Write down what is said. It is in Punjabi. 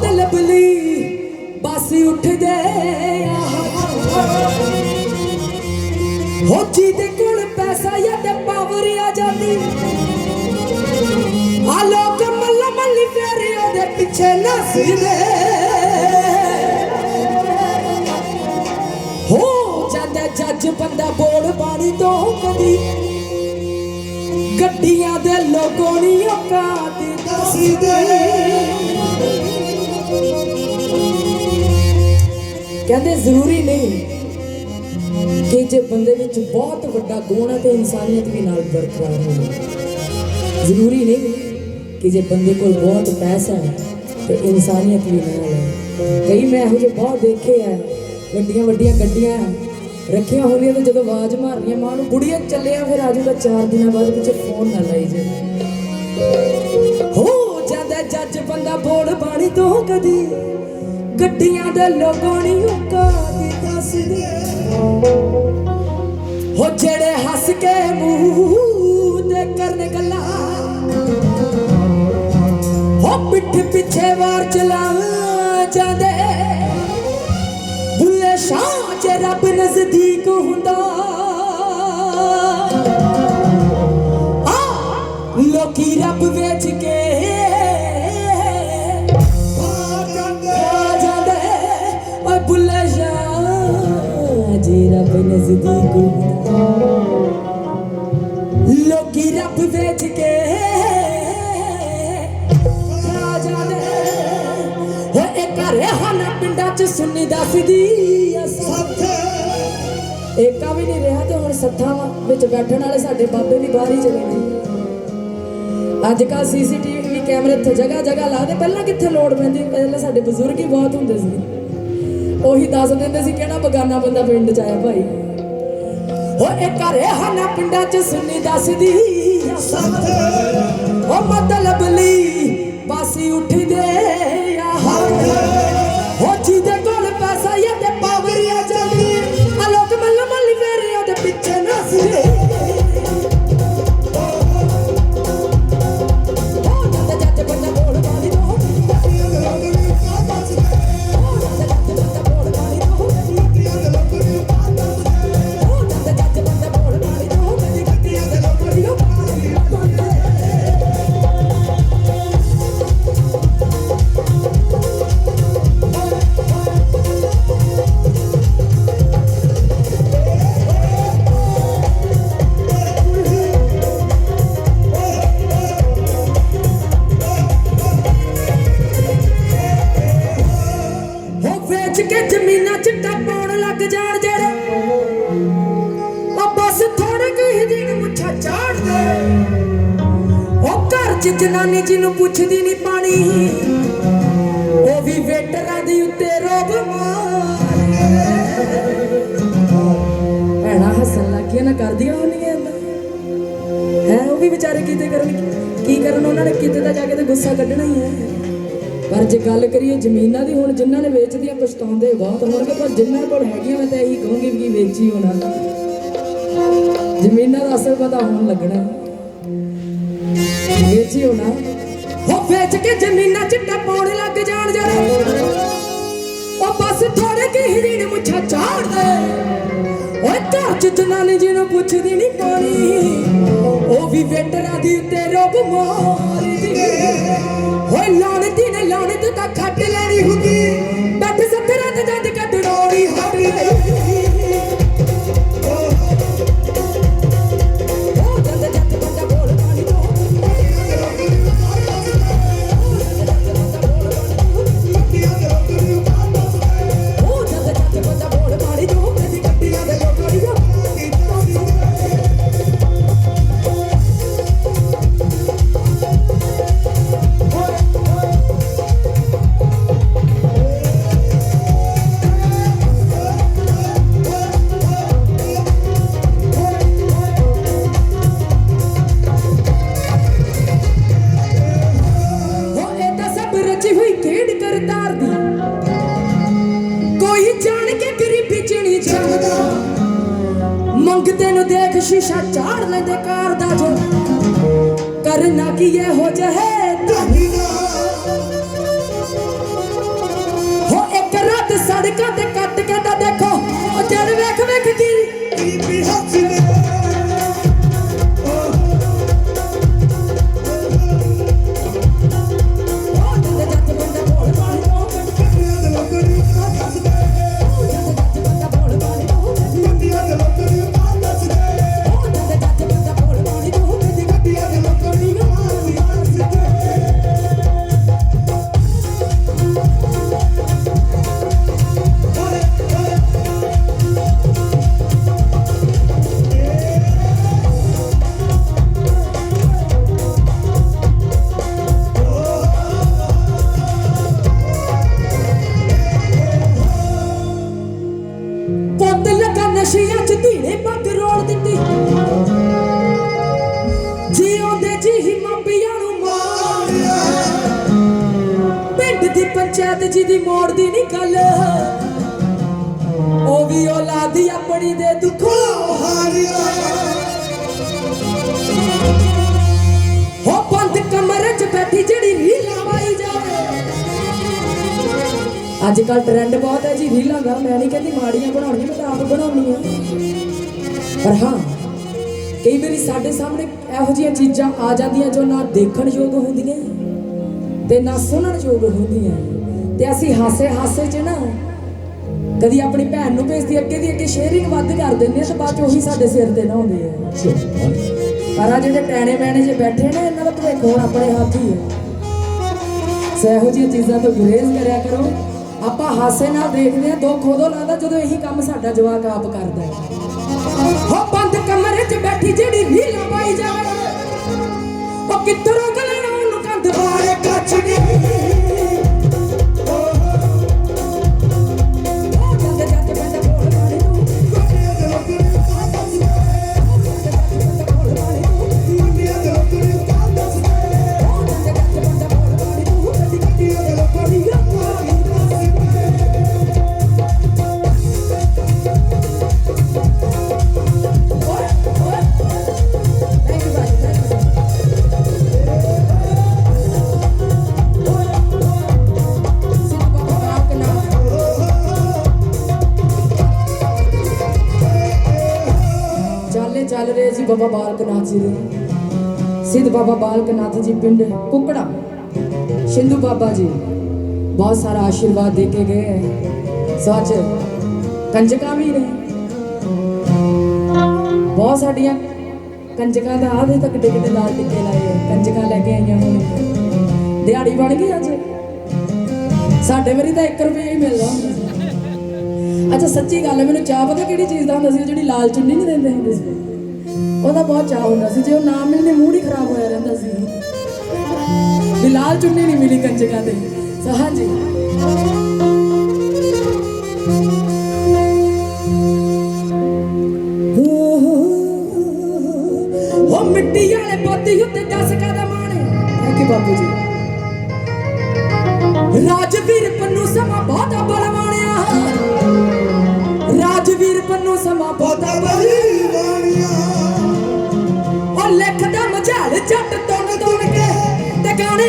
ਮਤਲਬ ਲਈ ਬਸ ਉੱਠਦੇ ਆ। ਹੋ ਜਿਹਦੇ ਕੋਲ ਪੈਸਾ ਜਾਂ ਤੇ ਪਾਵਰ ਆ ਜਾਂਦੀ। ਆ ਲੋਕ ਮੱਲਾ ਮੱਲੀ ਫੇਰੇ ਉਹਦੇ ਪਿੱਛੇ ਨੱਸਦੇ। ਹੋ ਜਾਂਦਾ ਜੱਜ ਬੰਦਾ ਬੋਲ ਬਾਣੀ ਤੋਂ ਕਦੀ। ਗੱਡੀਆਂ ਦੇ ਲੋਗੋ ਨਹੀਂ ਔਕਾਤ ਦੱਸਦੇ ਕਹਿੰਦੇ ਜ਼ਰੂਰੀ ਨਹੀਂ ਕਿ ਜੇ ਬੰਦੇ ਵਿੱਚ ਬਹੁਤ ਵੱਡਾ ਗੁਣ ਹੈ ਤੇ ਇਨਸਾਨੀਅਤ ਵੀ ਨਾਲ ਬਰਕਰਾਰ ਹੋਵੇ। ਜ਼ਰੂਰੀ ਨਹੀਂ ਕਿ ਜੇ ਬੰਦੇ ਕੋਲ ਬਹੁਤ ਪੈਸਾ ਹੈ ਤੇ ਇਨਸਾਨੀਅਤ ਵੀ ਨਾਲ ਹੈ। ਕਈ ਮੈਂ ਇਹੋ ਜਿਹੇ ਬਹੁਤ ਦੇਖੇ ਆ, ਵੱਡੀਆਂ ਵੱਡੀਆਂ ਗੱਡੀਆਂ ਰੱਖੀਆਂ ਹੋਣੀਆਂ ਤੇ ਜਦੋਂ ਆਵਾਜ਼ ਮਾਰਨੀ ਮਾਂ ਨੂੰ ਬੁੜੀਆ ਚੱਲਿਆ, ਫਿਰ ਆਜੂ ਦਾ 4 ਦਿਨਾਂ ਬਾਅਦ ਪਿੱਛੇ ਫੋਨ ਨਾ ਲਾਈ ਜੇ। ਹੋ ਜਾਂਦਾ ਜੱਜ ਬੰਦਾ ਬੋਲ ਬਾਣੀ ਤੋਂ ਕਦੀ ਗੱਡੀਆਂ ਦੇ ਲੋਗੋਂ ਹੁਕਾ ਦੀ ਦੱਸਦੇ। ਹੋ ਜਿਹੜੇ ਹੱਸ ਕੇ ਮੂੰਹ ਤੇ ਕਰਨ ਗੱਲਾਂ। ਹੋ ਪਿੱਠ ਪਿੱਛੇ ਵਾਰ ਚਲਾ ਜਾਂਦੇ। ਬੁੱਲੇ ਸ਼ਾਹ ਚ ਰੱਬ ਨਜ਼ਦੀਕ ਹੁੰਦਾ। ਆ ਲੋਕੀ ਰੱਬ ਵੇਚ ਕੇ ਰੱਬ ਨਜ਼ਦੀਕ ਲੋਕੀ ਰੱਬ ਵੇਚ ਕੇ ਆ ਜਾਂਦੇ ਇਹ ਘਰੇ ਹਨ ਪਿੰਡਾਂ ਚ ਸੁਣੀ ਦੱਸਦੀ ਸੱਥ ਏਕਾ ਵੀ ਨਹੀਂ ਰਿਹਾ ਤੇ ਹੁਣ ਸੱਥਾਂ ਵਿੱਚ ਬੈਠਣ ਵਾਲੇ ਸਾਡੇ ਬਾਬੇ ਵੀ ਬਾਹਰ ਹੀ ਚਲੇ ਗਏ। ਅੱਜ ਕੱਲ ਸੀਸੀਟੀਵੀ ਕੈਮਰੇ ਇੱਥੇ ਜਗ੍ਹਾ ਜਗ੍ਹਾ ਲਾਦੇ ਪਹਿਲਾਂ ਕਿੱਥੇ ਲੋੜ ਪੈਂਦੀ? ਪਹਿਲਾਂ ਸਾਡੇ ਬਜ਼ੁਰਗ ਹੀ ਬਹੁਤ ਹੁੰਦੇ ਸੀ। ਉਹੀ ਦੱਸ ਦਿੰਦੇ ਸੀ ਕਿਹੜਾ ਬਗਾਨਾ ਬੰਦਾ ਪਿੰਡ ਚ ਆਇਆ ਭਾਈ। ਇਹ ਘਰੇ ਹਨ ਪਿੰਡਾਂ ਚ ਸੁਣੀ ਦੱਸਦੀ। ਸੱਥ ਉਹ ਮਤਲਬ ਲਈ ਬਾਸੀ ਉੱਠਦੇ ਜਨਾਨੀ ਜਿਹਨੂੰ ਪੁੱਛਦੀ ਨਹੀਂ ਪਾਣੀ, ਉਹ ਵੀ ਵੇਟਰਾਂ ਦੀ ਉੱਤੇ ਰੋਬ ਮਾਰੇ। ਭੈਣਾ ਹੱਸਣ ਲੱਗੀਆਂ ਨਾ ਕਰਦੀਆਂ ਹੁੰਦੀਆਂ ਹੈ, ਉਹ ਵੀ ਵਿਚਾਰੇ ਕੀਤੇ ਕਰਨ, ਕੀ ਕਰਨ, ਉਹਨਾਂ ਨੇ ਕਿਤੇ ਤਾਂ ਜਾ ਕੇ ਤੇ ਗੁੱਸਾ ਕੱਢਣਾ ਹੀ ਹੈ। ਪਰ ਜੇ ਗੱਲ ਕਰੀਏ ਜ਼ਮੀਨਾਂ ਦੀ, ਹੁਣ ਜਿਨ੍ਹਾਂ ਨੇ ਵੇਚਦੀਆਂ ਪਛਤਾਉਂਦੇ ਬਹੁਤ ਹੋਣਗੇ, ਪਰ ਜਿਨ੍ਹਾਂ ਕੋਲ ਹੈਗੀਆਂ, ਮੈਂ ਤਾਂ ਇਹੀ ਕਹੂੰਗੀ ਵੀ ਵੇਚੀ ਹੋਣਾ ਜ਼ਮੀਨਾਂ ਦਾ ਅਸਲ ਪਤਾ ਹੋਣ ਲੱਗਣਾ ਵੇਚੀ ਹੋਣਾ। ਹੋ ਵੇਚ ਕੇ ਜ਼ਮੀਨਾਂ ਚ ਟਪਾਉਣ ਲੱਗ ਜਾਣ ਜਿਹੜੇ ਉਹ ਬਸ ਥੋੜੇ ਕਿ ਹੀਰੇ ਮੁੱਛਾ ਝਾੜ ਦੇ। ਓਏ ਘਰ ਚ ਜਨਾਨੀ ਜਿਹਨੂੰ ਪੁੱਛਦੀ ਨਹੀਂ ਪਾਣੀ ਉਹ ਵੀ ਵੇਟਰਾਂ ਦੀ ਉੱਤੇ ਰੋਬ ਮਾਰਦੀ ਓਏ ਲਾਉਣਦੀ ਨੇ ਲਾਉਣ ਤੂੰ ਤਾਂ ਖੱਟ ਲੈਣੀ ਹੁੰਦੀ। ਨਸ਼ਾ ਚਾੜਨ ਦੇ ਕਰਦਾ ਜੋ। ਕਰਨਾ ਕੀ ਇਹੋ ਜਹੇ ਧਾਨੀ ਹੋ ਇੱਕ ਰਾਤ ਸੜਕਾਂ ਤੇ ਪੁੱਤ ਲਗਾ ਨਸ਼ਿਆਂ ਚ ਧੀੜੇ ਪੱਗ ਰੋਲ ਦਿੱਤੀ। ਜੀਉਂਦੇ ਜੀ ਹੀ ਮਾਪਿਆਂ ਨੂੰ ਮਾਰਿਆ। ਪਿੰਡ ਦੀ ਪੰਚਾਇਤ ਜੀ ਦੀ ਮੋੜ ਦੀ ਨਹੀਂ ਗੱਲ। ਉਹ ਵੀ ਔਲਾਦੀ ਆਪਣੀ ਦੇ ਦੁੱਖੋਂ ਹਾਰਿਆ। ਹੋ ਬੰਦ ਕਮਰੇ 'ਚ ਬੈਠੀ ਜਿਹੜੀ ਰੀਲਾਂ ਅੱਜ ਕੱਲ ਟ੍ਰੈਂਡ ਬਹੁਤ ਹੈ ਜੀ, ਰੀਲਾਂ ਦਾ। ਮੈਂ ਨਹੀਂ ਕਹਿੰਦੀ ਮਾੜੀਆਂ ਬਣਾਉਣੀਆਂ, ਮੈਂ ਤਾਂ ਆਪ ਬਣਾਉਣੀਆਂ ਪਰ ਹਾਂ, ਕਈ ਵਾਰੀ ਸਾਡੇ ਸਾਹਮਣੇ ਇਹੋ ਜਿਹੀਆਂ ਚੀਜ਼ਾਂ ਆ ਜਾਂਦੀਆਂ ਜੋ ਨਾ ਦੇਖਣ ਯੋਗ ਹੁੰਦੀਆਂ, ਤੇ ਨਾ ਸੁਣਨ ਯੋਗ ਹੁੰਦੀਆਂ। ਤੇ ਅਸੀਂ ਹਾਸੇ ਹਾਸੇ 'ਚ ਨਾ, ਕਦੀ ਆਪਣੀ ਭੈਣ ਨੂੰ ਭੇਜਦੀ, ਅੱਗੇ ਦੀ ਅੱਗੇ ਸ਼ੇਅਰਿੰਗ ਵੱਧ ਕਰ ਦਿੰਦੇ ਆ ਤੇ ਬਾਅਦ 'ਚ ਉਹੀ ਸਾਡੇ ਸਿਰ ਤੇ ਨਾ ਹੁੰਦੇ ਹੈ ਪਰ ਆ ਜਿਹੜੇ ਟੈਣੇ ਮੈਣੇ ਜੇ ਬੈਠੇ ਨੇ, ਇਹਨਾਂ ਦਾ ਭਵਿੱਖ ਹੁਣ ਆਪਣੇ ਹੱਥ ਹੀ ਹੈ। ਸੋ ਇਹੋ ਜਿਹੀਆਂ ਚੀਜ਼ਾਂ ਤੋਂ ਗੁਰੇਜ਼ ਕਰਿਆ ਕਰੋ। ਆਪਾਂ ਹਾਸੇ ਨਾਲ ਦੇਖਦੇ ਆ ਦੁੱਖ ਉਦੋਂ ਲੱਗਦਾ ਜਦੋਂ ਇਹੀ ਕੰਮ ਸਾਡਾ ਜਵਾਕ ਆਪ ਕਰਦਾ ਹੈ। ਹੋ ਬੰਦ ਕਮਰੇ 'ਚ ਬੈਠੀ ਜਿਹੜੀ ਰੀਲ ਪਾਈ ਜਾਵੇ, ਉਹ ਕਿੱਧਰੋਂ ਗਲਣਾ ਉਹਨੂੰ ਕੰਧ ਬਾਰੇ ਕੱਚ ਉਹ ਚੱਲ ਰਹੇ ਜੀ ਬਾਬਾ ਬਾਲਕ ਨਾਥ ਜੀ ਦੇ। ਸਿੱਧ ਬਾਬਾ ਬਾਲਕ ਨਾਥ ਜੀ ਪਿੰਡ ਕੁਕੜਾ। ਸ਼ਿੰਦੂ ਬਾਬਾ ਜੀ ਬਹੁਤ ਸਾਰਾ ਆਸ਼ੀਰਵਾਦ ਦੇ ਕੇ ਗਏ। ਹੈ ਸੱਚ ਕੰਜਕਾਂ ਵੀ ਨੇ। ਬਹੁਤ ਸਾਡੀਆਂ ਕੰਜਕਾਂ ਦਾ ਆਦੇ ਤੱਕ ਟਿਕ ਲਾਲ ਟਿੱਕੇ ਲਾਏ ਕੰਜਕਾਂ ਲੈ ਕੇ ਆਈਆਂ ਹੁਣ। ਦਿਹਾੜੀ ਬਣ ਗਈ ਅੱਜ। ਸਾਡੇ ਵਾਰੀ ਤਾਂ 1 ਰੁਪਏ ਹੀ ਮਿਲਦਾ ਹੁੰਦਾ ਸੀ। ਅੱਛਾ, ਸੱਚੀ ਗੱਲ ਹੈ, ਮੈਨੂੰ ਚਾਹ ਪਤਾ ਕਿਹੜੀ ਚੀਜ਼ ਦਾ ਹੁੰਦਾ ਸੀ ਜਿਹੜੀ ਲਾਲ ਚੁੰਨੀ ਨਹੀਂ ਦਿੰਦੇ ਹੁੰਦੇ ਸੀ? ਉਹਦਾ ਬਹੁਤ ਚਾਹ ਹੁੰਦਾ ਸੀ। ਜੇ ਉਹ ਨਾ ਮਿਲਨੇ ਮੂਡ ਹੀ ਖਰਾਬ ਹੋਇਆ ਰਹਿੰਦਾ ਸੀ। ਵੀ ਚੁੰਨੀ ਨਹੀਂ ਮਿਲੀ ਕੰਜਕਾਂ ਤੇ ਸੋ ਹਾਂਜੀ ਉਹ ਮਿੱਟੀ ਵਾਲੇ ਪੋਤੀ ਉੱਤੇ ਦੱਸ ਕਾਦਾ ਮਾਣੇ ਥੈਂਕ ਬਾਪੂ ਜੀ। ਰਾਜਵੀਰ ਪੰਨੂ ਸਮਾਂ ਬਹੁਤਾ ਬਲਵਾਣਿਆ। ਰਾਜਵੀਰ ਪੰਨੂ ਸਮਾਂ ਬਹੁਤਾ ਝੜ ਝੱਟ ਤੁੰਨ ਤੁੰਨ ਕੇ ਤੇ ਗਾਣੇ